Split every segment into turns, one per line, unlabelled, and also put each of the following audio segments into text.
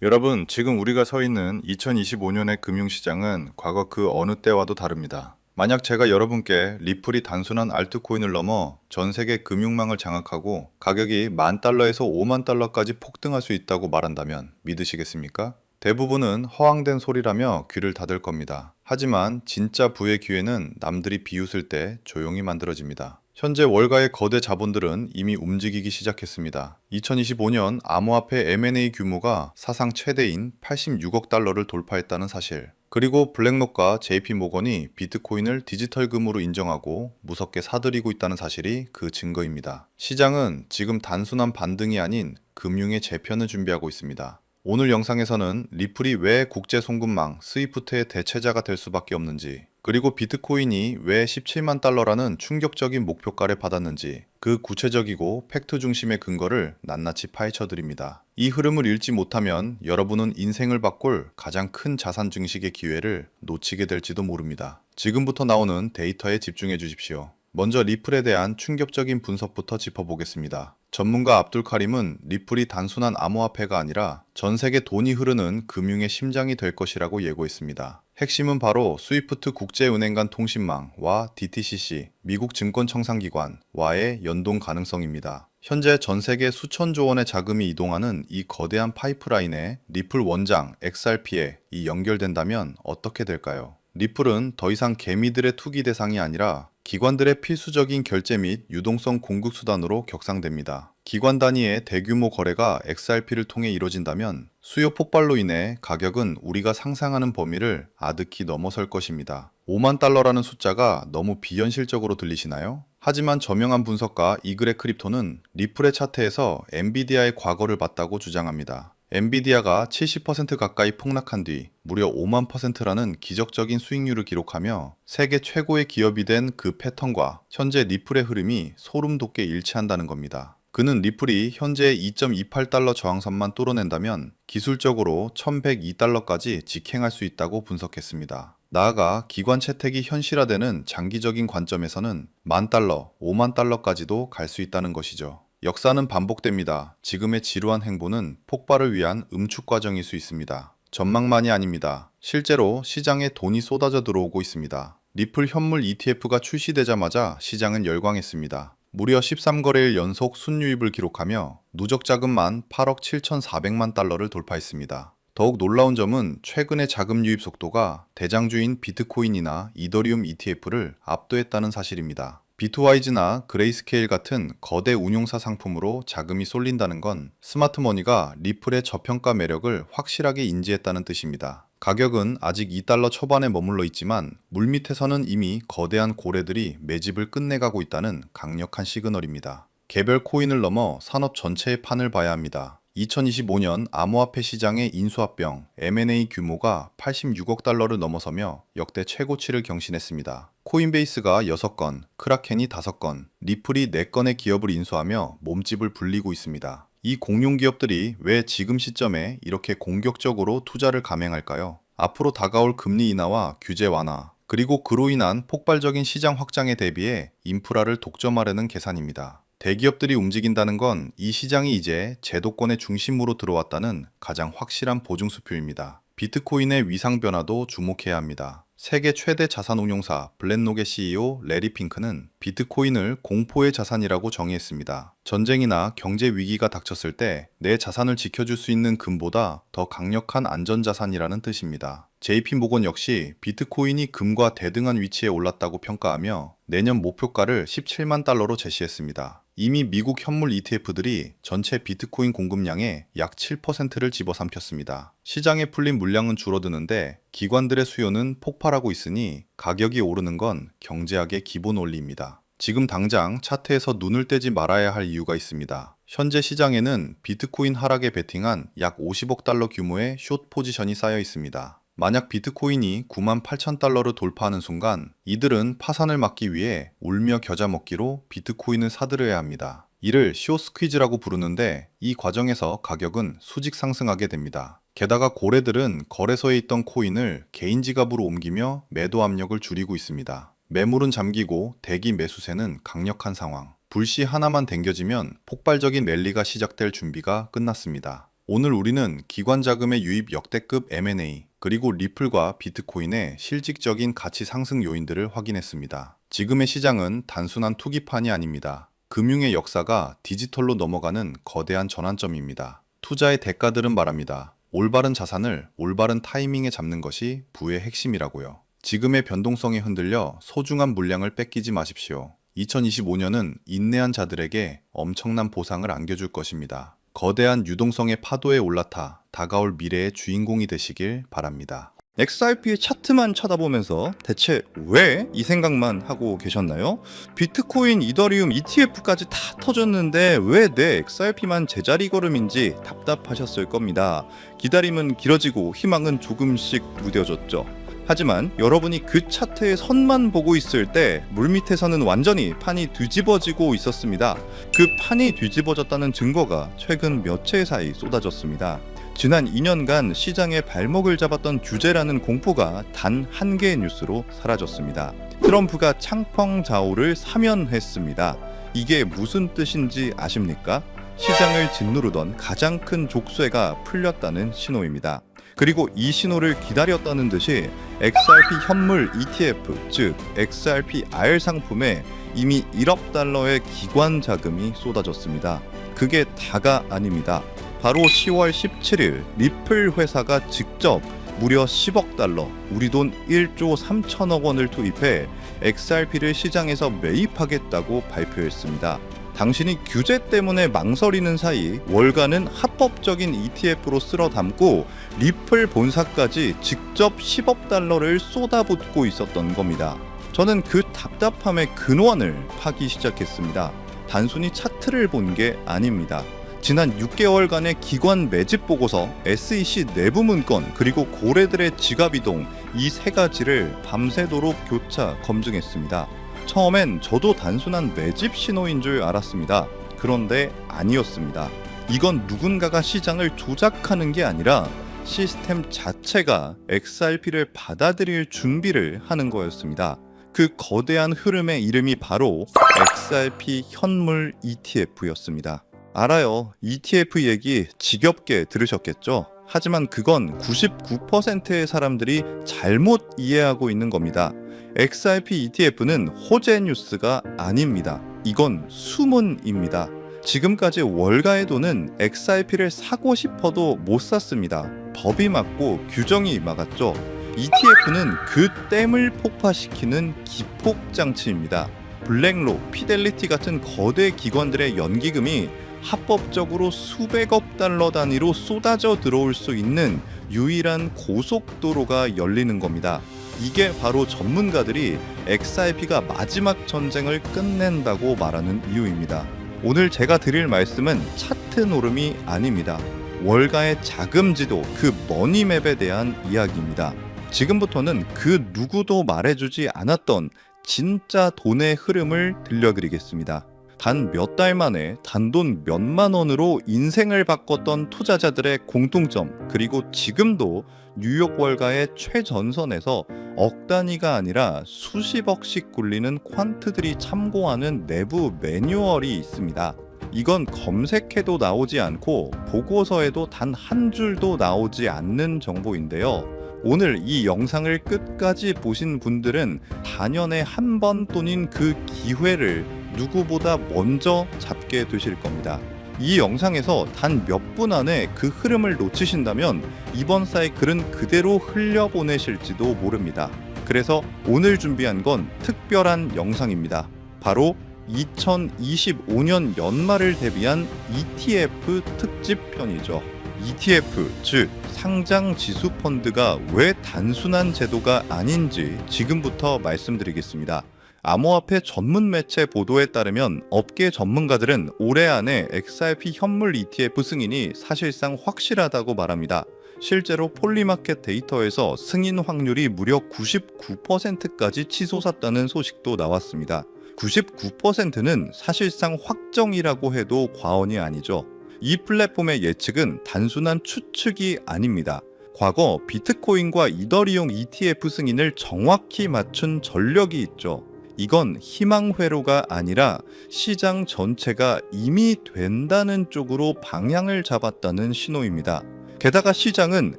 여러분, 지금 우리가 서 있는 2025년의 금융시장은 과거 그 어느 때와도 다릅니다. 만약 제가 여러분께 리플이 단순한 알트코인을 넘어 전 세계 금융망을 장악하고 가격이 만 달러에서 5만 달러까지 폭등할 수 있다고 말한다면 믿으시겠습니까? 대부분은 허황된 소리라며 귀를 닫을 겁니다. 하지만 진짜 부의 기회는 남들이 비웃을 때 조용히 만들어집니다. 현재 월가의 거대 자본들은 이미 움직이기 시작했습니다. 2025년 암호화폐 M&A 규모가 사상 최대인 86억 달러를 돌파했다는 사실. 그리고 블랙록과 JP 모건이 비트코인을 디지털금으로 인정하고 무섭게 사들이고 있다는 사실이 그 증거입니다. 시장은 지금 단순한 반등이 아닌 금융의 재편을 준비하고 있습니다. 오늘 영상에서는 리플이 왜 국제 송금망 스위프트의 대체자가 될 수밖에 없는지, 그리고 비트코인이 왜 17만 달러라는 충격적인 목표가를 받았는지, 그 구체적이고 팩트 중심의 근거를 낱낱이 파헤쳐 드립니다. 이 흐름을 읽지 못하면 여러분은 인생을 바꿀 가장 큰 자산 증식의 기회를 놓치게 될지도 모릅니다. 지금부터 나오는 데이터에 집중해 주십시오. 먼저 리플에 대한 충격적인 분석부터 짚어보겠습니다. 전문가 압둘 카림은 리플이 단순한 암호화폐가 아니라 전 세계 돈이 흐르는 금융의 심장이 될 것이라고 예고했습니다. 핵심은 바로 스위프트 국제은행 간 통신망과 DTCC, 미국 증권청산기관와의 연동 가능성입니다. 현재 전 세계 수천조 원의 자금이 이동하는 이 거대한 파이프라인에 리플 원장 XRP에 이 연결된다면 어떻게 될까요? 리플은 더 이상 개미들의 투기 대상이 아니라 기관들의 필수적인 결제 및 유동성 공급 수단으로 격상됩니다. 기관 단위의 대규모 거래가 XRP를 통해 이뤄진다면 수요 폭발로 인해 가격은 우리가 상상하는 범위를 아득히 넘어설 것입니다. 5만 달러라는 숫자가 너무 비현실적으로 들리시나요? 하지만 저명한 분석가 이그레 크립토는 리플의 차트에서 엔비디아의 과거를 봤다고 주장합니다. 엔비디아가 70% 가까이 폭락한 뒤 무려 5만 퍼센트라는 기적적인 수익률을 기록하며 세계 최고의 기업이 된 그 패턴과 현재 리플의 흐름이 소름 돋게 일치한다는 겁니다. 그는 리플이 현재 2.28달러 저항선만 뚫어낸다면 기술적으로 1102달러까지 직행할 수 있다고 분석했습니다. 나아가 기관 채택이 현실화되는 장기적인 관점에서는 만 달러, 5만 달러까지도 갈 수 있다는 것이죠. 역사는 반복됩니다. 지금의 지루한 행보는 폭발을 위한 음축 과정일 수 있습니다. 전망만이 아닙니다. 실제로 시장에 돈이 쏟아져 들어오고 있습니다. 리플 현물 ETF가 출시되자마자 시장은 열광했습니다. 무려 13거래일 연속 순유입을 기록하며 누적 자금만 8억 7,400만 달러를 돌파했습니다. 더욱 놀라운 점은 최근의 자금 유입 속도가 대장주인 비트코인이나 이더리움 ETF를 압도했다는 사실입니다. 비트와이즈나 그레이스케일 같은 거대 운용사 상품으로 자금이 쏠린다는 건 스마트머니가 리플의 저평가 매력을 확실하게 인지했다는 뜻입니다. 가격은 아직 2달러 초반에 머물러 있지만 물밑에서는 이미 거대한 고래들이 매집을 끝내가고 있다는 강력한 시그널입니다. 개별 코인을 넘어 산업 전체의 판을 봐야 합니다. 2025년 암호화폐 시장의 인수합병 M&A 규모가 86억 달러를 넘어서며 역대 최고치를 경신했습니다. 코인베이스가 6건, 크라켄이 5건, 리플이 4건의 기업을 인수하며 몸집을 불리고 있습니다. 이 공룡 기업들이 왜 지금 시점에 이렇게 공격적으로 투자를 감행할까요? 앞으로 다가올 금리 인하와 규제 완화, 그리고 그로 인한 폭발적인 시장 확장에 대비해 인프라를 독점하려는 계산입니다. 대기업들이 움직인다는 건 이 시장이 이제 제도권의 중심으로 들어왔다는 가장 확실한 보증수표입니다. 비트코인의 위상 변화도 주목해야 합니다. 세계 최대 자산 운용사 블랙록의 CEO 레리 핑크는 비트코인을 공포의 자산이라고 정의했습니다. 전쟁이나 경제 위기가 닥쳤을 때 내 자산을 지켜줄 수 있는 금보다 더 강력한 안전자산이라는 뜻입니다. JP 모건 역시 비트코인이 금과 대등한 위치에 올랐다고 평가하며 내년 목표가를 17만 달러로 제시했습니다. 이미 미국 현물 ETF들이 전체 비트코인 공급량의 약 7%를 집어삼켰습니다. 시장에 풀린 물량은 줄어드는데 기관들의 수요는 폭발하고 있으니 가격이 오르는 건 경제학의 기본 원리입니다. 지금 당장 차트에서 눈을 떼지 말아야 할 이유가 있습니다. 현재 시장에는 비트코인 하락에 베팅한 약 50억 달러 규모의 숏 포지션이 쌓여 있습니다. 만약 비트코인이 9만 8천 달러를 돌파하는 순간 이들은 파산을 막기 위해 울며 겨자 먹기로 비트코인을 사들여야 합니다. 이를 쇼 스퀴즈라고 부르는데 이 과정에서 가격은 수직 상승하게 됩니다. 게다가 고래들은 거래소에 있던 코인을 개인 지갑으로 옮기며 매도 압력을 줄이고 있습니다. 매물은 잠기고 대기 매수세는 강력한 상황. 불씨 하나만 댕겨지면 폭발적인 랠리가 시작될 준비가 끝났습니다. 오늘 우리는 기관 자금의 유입 역대급 M&A 그리고 리플과 비트코인의 실질적인 가치 상승 요인들을 확인했습니다. 지금의 시장은 단순한 투기판이 아닙니다. 금융의 역사가 디지털로 넘어가는 거대한 전환점입니다. 투자의 대가들은 말합니다. 올바른 자산을 올바른 타이밍에 잡는 것이 부의 핵심이라고요. 지금의 변동성에 흔들려 소중한 물량을 뺏기지 마십시오. 2025년은 인내한 자들에게 엄청난 보상을 안겨줄 것입니다. 거대한 유동성의 파도에 올라타 다가올 미래의 주인공이 되시길 바랍니다.
XRP의 차트만 쳐다보면서 대체 왜 이 생각만 하고 계셨나요? 비트코인, 이더리움, ETF까지 다 터졌는데 왜 내 XRP만 제자리 걸음인지 답답하셨을 겁니다. 기다림은 길어지고 희망은 조금씩 무뎌졌죠. 하지만 여러분이 그 차트의 선만 보고 있을 때 물밑에서는 완전히 판이 뒤집어지고 있었습니다. 그 판이 뒤집어졌다는 증거가 최근 며칠 사이 쏟아졌습니다. 지난 2년간 시장의 발목을 잡았던 규제라는 공포가 단 한 개의 뉴스로 사라졌습니다. 트럼프가 창펑자오를 사면했습니다. 이게 무슨 뜻인지 아십니까? 시장을 짓누르던 가장 큰 족쇄가 풀렸다는 신호입니다. 그리고 이 신호를 기다렸다는 듯이 XRP 현물 ETF, 즉 XRPR 상품에 이미 1억 달러의 기관 자금이 쏟아졌습니다. 그게 다가 아닙니다. 바로 10월 17일 리플 회사가 직접 무려 10억 달러, 우리 돈 1조 3천억 원을 투입해 XRP를 시장에서 매입하겠다고 발표했습니다. 당신이 규제 때문에 망설이는 사이 월가는 합법적인 ETF로 쓸어 담고 리플 본사까지 직접 10억 달러를 쏟아붓고 있었던 겁니다. 저는 그 답답함의 근원을 파기 시작했습니다. 단순히 차트를 본 게 아닙니다. 지난 6개월간의 기관 매집 보고서, SEC 내부 문건, 그리고 고래들의 지갑 이동 이 세 가지를 밤새도록 교차 검증했습니다. 처음엔 저도 단순한 매집 신호인 줄 알았습니다. 그런데 아니었습니다. 이건 누군가가 시장을 조작하는 게 아니라 시스템 자체가 XRP를 받아들일 준비를 하는 거였습니다. 그 거대한 흐름의 이름이 바로 XRP 현물 ETF였습니다. 알아요. ETF 얘기 지겹게 들으셨겠죠? 하지만 그건 99%의 사람들이 잘못 이해하고 있는 겁니다. XRP ETF는 호재 뉴스가 아닙니다. 이건 수문입니다. 지금까지 월가의 돈은 XRP를 사고 싶어도 못 샀습니다. 법이 막고 규정이 막았죠. ETF는 그 댐을 폭파시키는 기폭 장치입니다. 블랙록, 피델리티 같은 거대 기관들의 연기금이 합법적으로 수백억 달러 단위로 쏟아져 들어올 수 있는 유일한 고속도로가 열리는 겁니다. 이게 바로 전문가들이 XRP가 마지막 전쟁을 끝낸다고 말하는 이유입니다. 오늘 제가 드릴 말씀은 차트 노름이 아닙니다. 월가의 자금지도 그 머니맵에 대한 이야기입니다. 지금부터는 그 누구도 말해주지 않았던 진짜 돈의 흐름을 들려드리겠습니다. 단 몇 달 만에 단돈 몇만 원으로 인생을 바꿨던 투자자들의 공통점, 그리고 지금도 뉴욕 월가의 최전선에서 억 단위가 아니라 수십억씩 굴리는 퀀트들이 참고하는 내부 매뉴얼이 있습니다. 이건 검색해도 나오지 않고 보고서에도 단 한 줄도 나오지 않는 정보인데요. 오늘 이 영상을 끝까지 보신 분들은 단연에 한 번 또는 그 기회를 누구보다 먼저 잡게 되실 겁니다. 이 영상에서 단 몇 분 안에 그 흐름을 놓치신다면 이번 사이클은 그대로 흘려보내실지도 모릅니다. 그래서 오늘 준비한 건 특별한 영상입니다. 바로 2025년 연말을 대비한 ETF 특집 편이죠. ETF, 즉 상장 지수 펀드가 왜 단순한 제도가 아닌지 지금부터 말씀드리겠습니다. 암호화폐 전문 매체 보도에 따르면 업계 전문가들은 올해 안에 XRP 현물 ETF 승인이 사실상 확실하다고 말합니다. 실제로 폴리마켓 데이터에서 승인 확률이 무려 99%까지 치솟았다는 소식도 나왔습니다. 99%는 사실상 확정이라고 해도 과언이 아니죠. 이 플랫폼의 예측은 단순한 추측이 아닙니다. 과거 비트코인과 이더리움 ETF 승인을 정확히 맞춘 전력이 있죠. 이건 희망 회로가 아니라 시장 전체가 이미 된다는 쪽으로 방향을 잡았다는 신호입니다. 게다가 시장은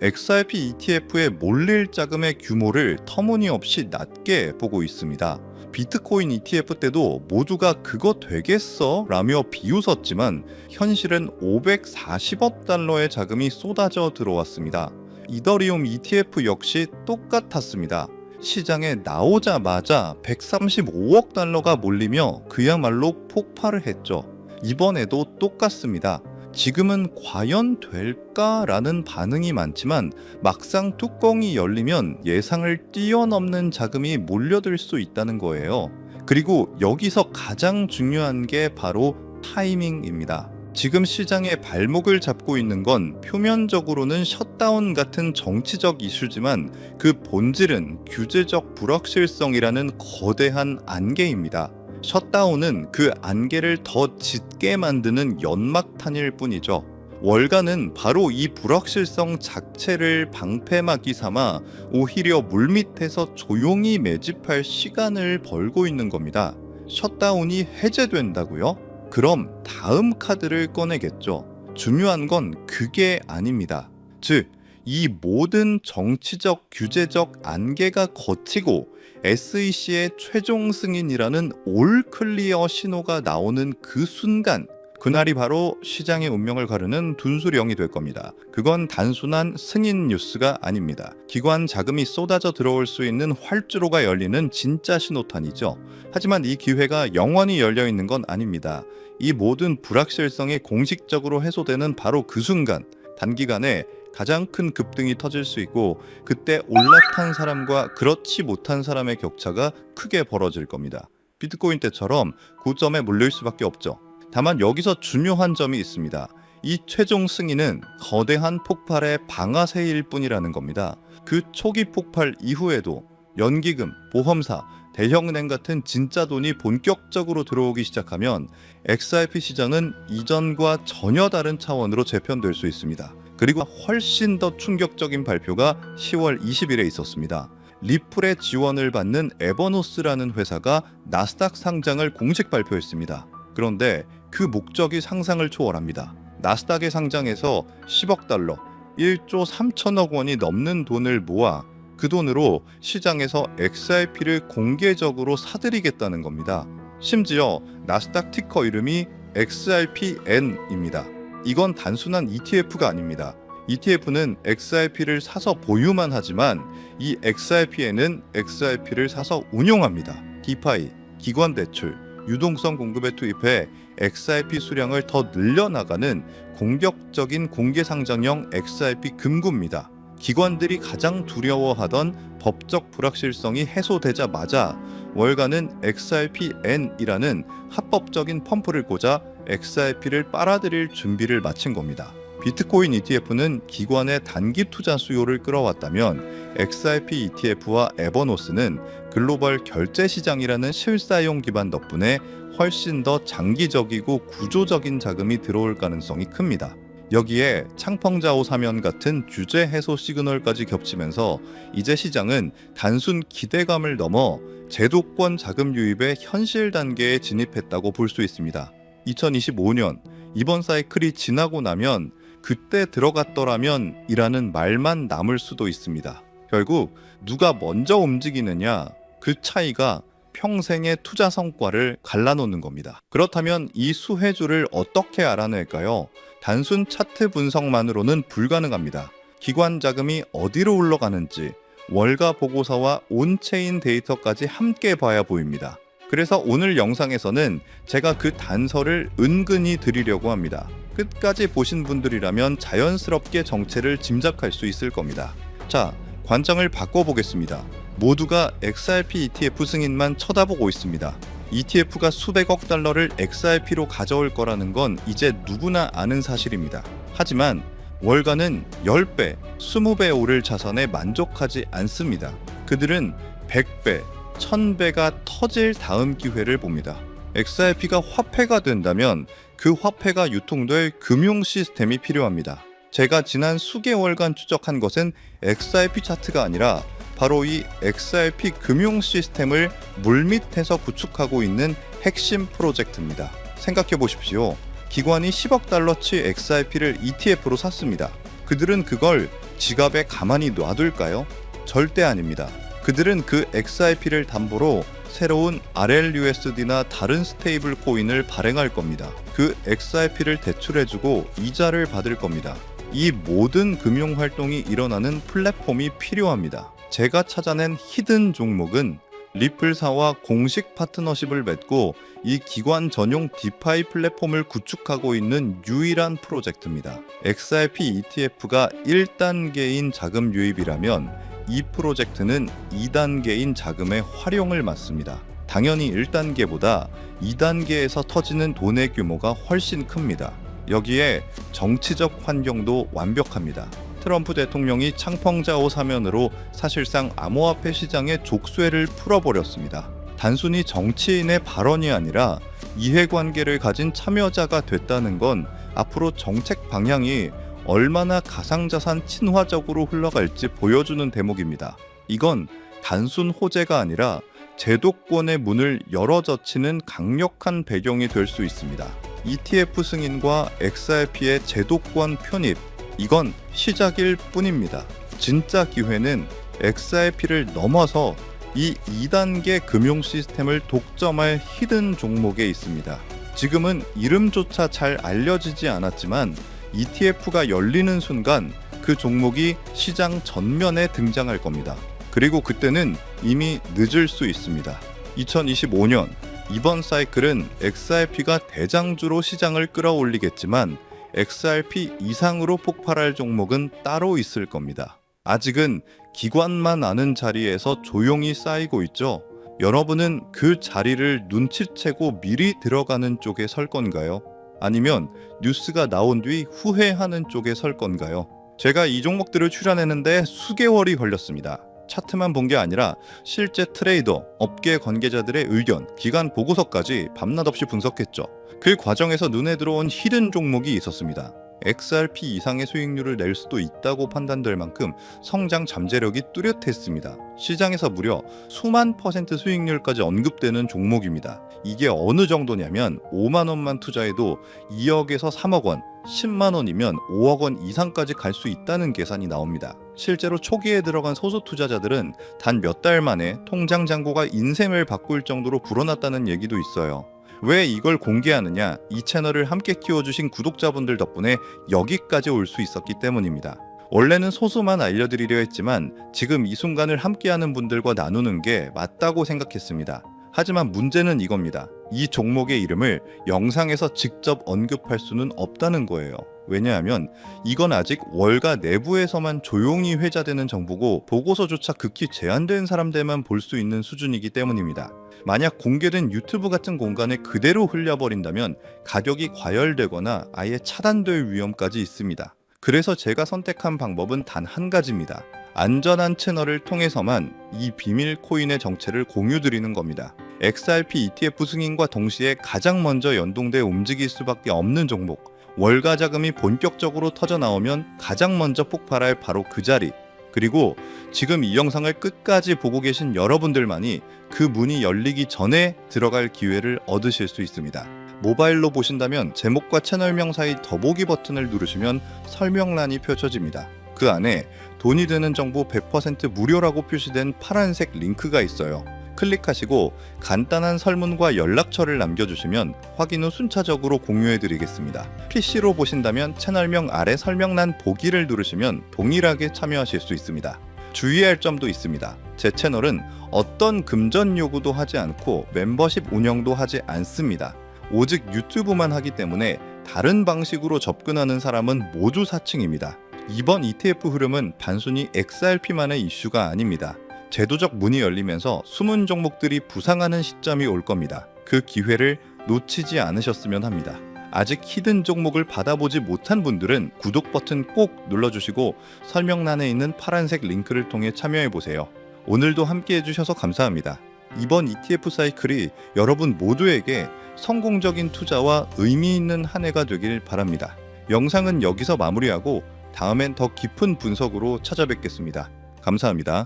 XRP ETF의 몰릴 자금의 규모를 터무니없이 낮게 보고 있습니다. 비트코인 ETF 때도 모두가 그거 되겠어? 라며 비웃었지만 현실은 540억 달러의 자금이 쏟아져 들어왔습니다. 이더리움 ETF 역시 똑같았습니다. 시장에 나오자마자 135억 달러가 몰리며 그야말로 폭발을 했죠. 이번에도 똑같습니다. 지금은 과연 될까라는 반응이 많지만 막상 뚜껑이 열리면 예상을 뛰어넘는 자금이 몰려들 수 있다는 거예요. 그리고 여기서 가장 중요한 게 바로 타이밍입니다. 지금 시장의 발목을 잡고 있는 건 표면적으로는 셧다운 같은 정치적 이슈지만 그 본질은 규제적 불확실성이라는 거대한 안개입니다. 셧다운은 그 안개를 더 짙게 만드는 연막탄일 뿐이죠. 월가는 바로 이 불확실성 자체를 방패막이 삼아 오히려 물밑에서 조용히 매집할 시간을 벌고 있는 겁니다. 셧다운이 해제된다고요? 그럼 다음 카드를 꺼내겠죠. 중요한 건 그게 아닙니다. 즉, 이 모든 정치적 규제적 안개가 거치고 SEC의 최종 승인이라는 올 클리어 신호가 나오는 그 순간 그날이 바로 시장의 운명을 가르는 둔수령이 될 겁니다. 그건 단순한 승인 뉴스가 아닙니다. 기관 자금이 쏟아져 들어올 수 있는 활주로가 열리는 진짜 신호탄이죠. 하지만 이 기회가 영원히 열려 있는 건 아닙니다. 이 모든 불확실성이 공식적으로 해소되는 바로 그 순간 단기간에 가장 큰 급등이 터질 수 있고 그때 올라탄 사람과 그렇지 못한 사람의 격차가 크게 벌어질 겁니다. 비트코인 때처럼 고점에 몰릴 수밖에 없죠. 다만 여기서 중요한 점이 있습니다. 이 최종 승인은 거대한 폭발의 방아쇠일 뿐이라는 겁니다. 그 초기 폭발 이후에도 연기금, 보험사, 대형은행 같은 진짜 돈이 본격적으로 들어오기 시작하면 XRP 시장은 이전과 전혀 다른 차원으로 재편될 수 있습니다. 그리고 훨씬 더 충격적인 발표가 10월 20일에 있었습니다. 리플의 지원을 받는 에버노스라는 회사가 나스닥 상장을 공식 발표했습니다. 그런데 그 목적이 상상을 초월합니다. 나스닥에 상장해서 10억 달러, 1조 3천억 원이 넘는 돈을 모아 그 돈으로 시장에서 XRP를 공개적으로 사들이겠다는 겁니다. 심지어 나스닥 티커 이름이 XRPN입니다. 이건 단순한 ETF가 아닙니다. ETF는 XRP를 사서 보유만 하지만 이 XRPN은 XRP를 사서 운용합니다. 디파이, 기관 대출, 유동성 공급에 투입해 XRP 수량을 더 늘려나가는 공격적인 공개 상장형 XRP 금고입니다. 기관들이 가장 두려워하던 법적 불확실성이 해소되자마자 월가는 XRPN이라는 합법적인 펌프를 꽂아 XRP를 빨아들일 준비를 마친 겁니다. 비트코인 ETF는 기관의 단기 투자 수요를 끌어왔다면 XRP ETF와 에버노스는 글로벌 결제 시장이라는 실사용 기반 덕분에 훨씬 더 장기적이고 구조적인 자금이 들어올 가능성이 큽니다. 여기에 창펑자오 사면 같은 규제 해소 시그널까지 겹치면서 이제 시장은 단순 기대감을 넘어 제도권 자금 유입의 현실 단계에 진입했다고 볼 수 있습니다. 2025년 이번 사이클이 지나고 나면 그때 들어갔더라면 이라는 말만 남을 수도 있습니다. 결국 누가 먼저 움직이느냐 그 차이가 평생의 투자 성과를 갈라놓는 겁니다. 그렇다면 이 수혜주를 어떻게 알아낼까요? 단순 차트 분석만으로는 불가능합니다. 기관 자금이 어디로 흘러가는지 월가 보고서와 온체인 데이터까지 함께 봐야 보입니다. 그래서 오늘 영상에서는 제가 그 단서를 은근히 드리려고 합니다. 끝까지 보신 분들이라면 자연스럽게 정체를 짐작할 수 있을 겁니다. 자, 관점을 바꿔보겠습니다. 모두가 XRP ETF 승인만 쳐다보고 있습니다. ETF가 수백억 달러를 XRP로 가져올 거라는 건 이제 누구나 아는 사실입니다. 하지만 월가는 10배, 20배 오를 자산에 만족하지 않습니다. 그들은 100배, 1000배가 터질 다음 기회를 봅니다. XRP가 화폐가 된다면 그 화폐가 유통될 금융 시스템이 필요합니다. 제가 지난 수개월간 추적한 것은 XRP 차트가 아니라 바로 이 XRP 금융 시스템을 물밑에서 구축하고 있는 핵심 프로젝트입니다. 생각해 보십시오. 기관이 10억 달러치 XRP를 ETF로 샀습니다. 그들은 그걸 지갑에 가만히 놔둘까요? 절대 아닙니다. 그들은 그 XRP를 담보로 새로운 RLUSD나 다른 스테이블 코인을 발행할 겁니다. 그 XRP를 대출해주고 이자를 받을 겁니다. 이 모든 금융 활동이 일어나는 플랫폼이 필요합니다. 제가 찾아낸 히든 종목은 리플사와 공식 파트너십을 맺고 이 기관 전용 디파이 플랫폼을 구축하고 있는 유일한 프로젝트입니다. XRP ETF가 1단계인 자금 유입이라면 이 프로젝트는 2단계인 자금의 활용을 맡습니다. 당연히 1단계보다 2단계에서 터지는 돈의 규모가 훨씬 큽니다. 여기에 정치적 환경도 완벽합니다. 트럼프 대통령이 창펑자오 사면으로 사실상 암호화폐 시장의 족쇄를 풀어버렸습니다. 단순히 정치인의 발언이 아니라 이해관계를 가진 참여자가 됐다는 건 앞으로 정책 방향이 얼마나 가상자산 친화적으로 흘러갈지 보여주는 대목입니다. 이건 단순 호재가 아니라 제도권의 문을 열어 젖히는 강력한 배경이 될 수 있습니다. ETF 승인과 XRP의 제도권 편입, 이건 시작일 뿐입니다. 진짜 기회는 XRP를 넘어서 이 2단계 금융 시스템을 독점할 히든 종목에 있습니다. 지금은 이름조차 잘 알려지지 않았지만 ETF가 열리는 순간 그 종목이 시장 전면에 등장할 겁니다. 그리고 그때는 이미 늦을 수 있습니다. 2025년 이번 사이클은 XRP가 대장주로 시장을 끌어올리겠지만 XRP 이상으로 폭발할 종목은 따로 있을 겁니다. 아직은 기관만 아는 자리에서 조용히 쌓이고 있죠. 여러분은 그 자리를 눈치채고 미리 들어가는 쪽에 설 건가요? 아니면 뉴스가 나온 뒤 후회하는 쪽에 설 건가요? 제가 이 종목들을 출연했는데 수개월이 걸렸습니다. 차트만 본 게 아니라 실제 트레이더, 업계 관계자들의 의견, 기간 보고서까지 밤낮 없이 분석했죠. 그 과정에서 눈에 들어온 히든 종목이 있었습니다. XRP 이상의 수익률을 낼 수도 있다고 판단될 만큼 성장 잠재력이 뚜렷했습니다. 시장에서 무려 수만 퍼센트 수익률까지 언급되는 종목입니다. 이게 어느 정도냐면 5만 원만 투자해도 2억에서 3억 원, 10만 원이면 5억 원 이상까지 갈 수 있다는 계산이 나옵니다. 실제로 초기에 들어간 소수 투자자들은 단 몇 달 만에 통장 잔고가 인생을 바꿀 정도로 불어났다는 얘기도 있어요. 왜 이걸 공개하느냐? 이 채널을 함께 키워주신 구독자분들 덕분에 여기까지 올 수 있었기 때문입니다. 원래는 소수만 알려드리려 했지만 지금 이 순간을 함께하는 분들과 나누는 게 맞다고 생각했습니다. 하지만 문제는 이겁니다. 이 종목의 이름을 영상에서 직접 언급할 수는 없다는 거예요. 왜냐하면 이건 아직 월가 내부에서만 조용히 회자되는 정보고 보고서조차 극히 제한된 사람들만 볼 수 있는 수준이기 때문입니다. 만약 공개된 유튜브 같은 공간에 그대로 흘려버린다면 가격이 과열되거나 아예 차단될 위험까지 있습니다. 그래서 제가 선택한 방법은 단 한 가지입니다. 안전한 채널을 통해서만 이 비밀 코인의 정체를 공유드리는 겁니다. XRP ETF 승인과 동시에 가장 먼저 연동돼 움직일 수밖에 없는 종목. 월가 자금이 본격적으로 터져 나오면 가장 먼저 폭발할 바로 그 자리. 그리고 지금 이 영상을 끝까지 보고 계신 여러분들만이 그 문이 열리기 전에 들어갈 기회를 얻으실 수 있습니다. 모바일로 보신다면 제목과 채널명 사이 더보기 버튼을 누르시면 설명란이 펼쳐집니다. 그 안에 돈이 드는 정보 100% 무료라고 표시된 파란색 링크가 있어요. 클릭하시고 간단한 설문과 연락처를 남겨주시면 확인 후 순차적으로 공유해드리겠습니다. PC로 보신다면 채널명 아래 설명란 보기를 누르시면 동일하게 참여하실 수 있습니다. 주의할 점도 있습니다. 제 채널은 어떤 금전 요구도 하지 않고 멤버십 운영도 하지 않습니다. 오직 유튜브만 하기 때문에 다른 방식으로 접근하는 사람은 모두 사칭입니다. 이번 ETF 흐름은 단순히 XRP만의 이슈가 아닙니다. 제도적 문이 열리면서 숨은 종목들이 부상하는 시점이 올 겁니다. 그 기회를 놓치지 않으셨으면 합니다. 아직 히든 종목을 받아보지 못한 분들은 구독 버튼 꼭 눌러주시고 설명란에 있는 파란색 링크를 통해 참여해보세요. 오늘도 함께 해주셔서 감사합니다. 이번 ETF 사이클이 여러분 모두에게 성공적인 투자와 의미 있는 한 해가 되길 바랍니다. 영상은 여기서 마무리하고 다음엔 더 깊은 분석으로 찾아뵙겠습니다. 감사합니다.